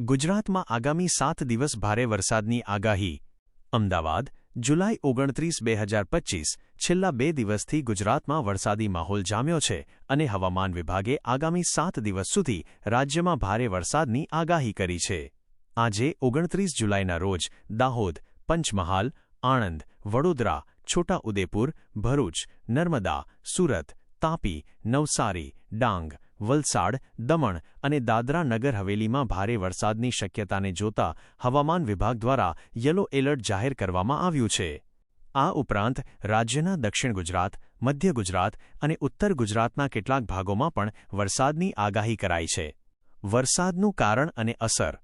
ગુજરાતમાં આગામી સાત દિવસ ભારે વરસાદની આગાહી. અમદાવાદ, જુલાઈ ઓગણત્રીસ, બે હજાર પચ્ચીસ છેલ્લા બે દિવસથી ગુજરાતમાં વરસાદી માહોલ જામ્યો છે અને હવામાન વિભાગે આગામી સાત દિવસ સુધી રાજ્યમાં ભારે વરસાદની આગાહી કરી છે. આજે ઓગણત્રીસ જુલાઈના રોજ દાહોદ, પંચમહાલ, આણંદ, વડોદરા, છોટાઉદેપુર, ભરૂચ, નર્મદા, સુરત, તાપી, નવસારી, ડાંગ વલસાડ, દમણ અને દાદરા નગર હવેલીમાં ભારે વરસાદની શક્યતાને જોતા હવામાન વિભાગ દ્વારા યલો એલર્ટ જાહેર કરવામાં આવ્યું છે. આ ઉપરાંત રાજ્યના દક્ષિણ ગુજરાત, મધ્ય ગુજરાત અને ઉત્તર ગુજરાતના કેટલાક ભાગોમાં પણ વરસાદની આગાહી કરાઈ છે. વરસાદનું કારણ અને અસર.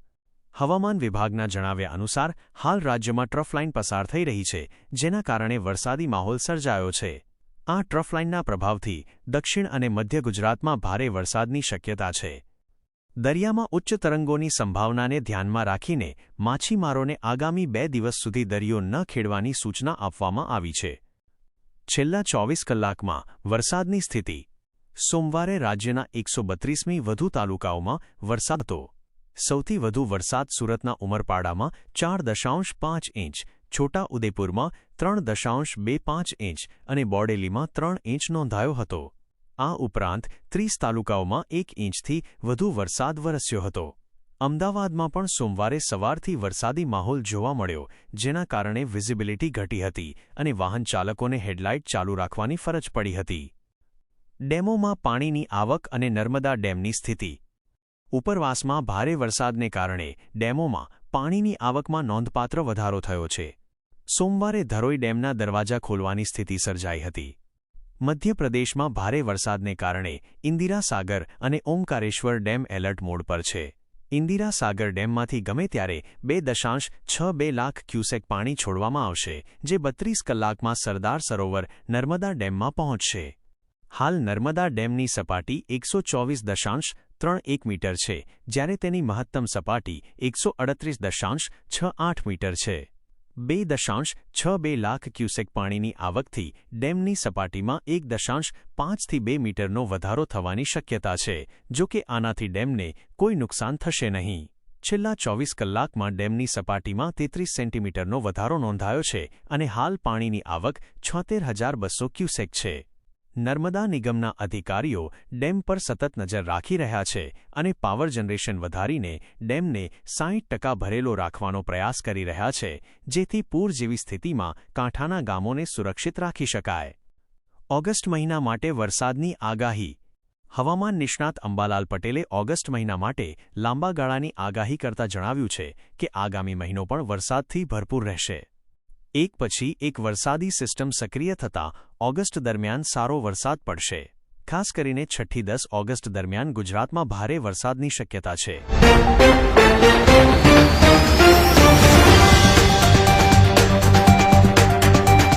હવામાન વિભાગના જણાવ્યા અનુસાર, હાલ રાજ્યમાં ટ્રફલાઇન પસાર થઈ રહી છે, જેના કારણે વરસાદી માહોલ સર્જાયો છે. આ ટ્રફલાઇનના પ્રભાવથી દક્ષિણ અને મધ્ય ગુજરાતમાં ભારે વરસાદની શક્યતા છે. દરિયામાં ઉચ્ચ તરંગોની સંભાવનાને ધ્યાનમાં રાખીને માછીમારોને આગામી બે દિવસ સુધી દરિયો ન ખેડવાની સૂચના આપવામાં આવી છે. છેલ્લા ચોવીસ કલાકમાં વરસાદની સ્થિતિ. સોમવારે રાજ્યના એકસો બત્રીસમી વધુ તાલુકાઓમાં વરસાદ તો સૌથી વધુ વરસાદ સુરતના ઉમરપાડામાં ચાર દશાંશ પાંચ ઇંચ છોટા ઉદેપુરમાં ત્રણ દશાંશ બે પાંચ ઇંચ અને બોડેલીમાં ત્રણ ઇંચ નોંધાયો હતો. આ ઉપરાંત ત્રીસ તાલુકાઓમાં એક ઇંચથી વધુ વરસાદ વરસ્યો હતો. અમદાવાદમાં પણ સોમવારે સવારથી વરસાદી માહોલ જોવા મળ્યો, જેના કારણે વિઝિબિલિટી ઘટી હતી અને વાહન ચાલકોને હેડલાઇટ ચાલુ રાખવાની ફરજ પડી હતી. ડેમોમાં પાણીની આવક અને નર્મદા ડેમની સ્થિતિ. ઉપરવાસમાં ભારે વરસાદને કારણે ડેમોમાં પાણીની આવકમાં નોંધપાત્ર વધારો થયો છે. સોમવારે ધરોઈ ડેમના દરવાજા ખોલવાની સ્થિતિ સર્જાઈ હતી. મધ્યપ્રદેશમાં ભારે વરસાદને કારણે ઇન્દિરા સાગર અને ઓમકારેશ્વર ડેમ એલર્ટ મોડ પર છે. ઇન્દિરા સાગર ડેમમાંથી ગમે ત્યારે બે દશાંશ છ બે લાખ ક્યુસેક પાણી છોડવામાં આવશે, જે બત્રીસ કલાકમાં સરદાર સરોવર નર્મદા ડેમમાં પહોંચશે. હાલ નર્મદા ડેમની સપાટી એકસો ચોવીસ દશાંશ ત્રણ એક મીટર છે, જ્યારે તેની મહત્તમ સપાટી એકસો અડત્રીસ દશાંશ છ આઠ મીટર છે. બે દશાંશ છ બે લાખ ક્યુસેક પાણીની આવકથી ડેમની સપાટીમાં એક દશાંશ પાંચથી બે મીટરનો વધારો થવાની શક્યતા છે, જો કે આનાથી ડેમને કોઈ નુકસાન થશે નહીં. છેલ્લા ચોવીસ કલાકમાં ડેમની સપાટીમાં તેત્રીસ સેન્ટીમીટરનો વધારો નોંધાયો છે અને હાલ પાણીની આવક છોતેર હજાર બસો ક્યુસેક છે. નર્મદા નિગમના અધિકારીઓ ડેમ પર સતત નજર રાખી રહ્યા છે અને પાવર જનરેશન વધારીને ડેમને સાહીઠ ટકા ભરેલો રાખવાનો પ્રયાસ કરી રહ્યા છે, જેથી પૂર જેવી સ્થિતિમાં કાંઠાના ગામોને સુરક્ષિત રાખી શકાય. ઓગસ્ટ મહિના માટે વરસાદની આગાહી. હવામાન નિષ્ણાત અંબાલાલ પટેલે ઓગસ્ટ મહિના માટે લાંબા ગાળાની આગાહી કરતા જણાવ્યું છે કે આગામી મહિનો પણ વરસાદથી ભરપૂર રહેશે. એક પછી એક વરસાદી સિસ્ટમ સક્રિય થતાં ઓગસ્ટ દરમિયાન સારો વરસાદ પડશે. ખાસ કરીને છઠ્ઠી દસ ઓગસ્ટ દરમિયાન ગુજરાતમાં ભારે વરસાદની શક્યતા છે.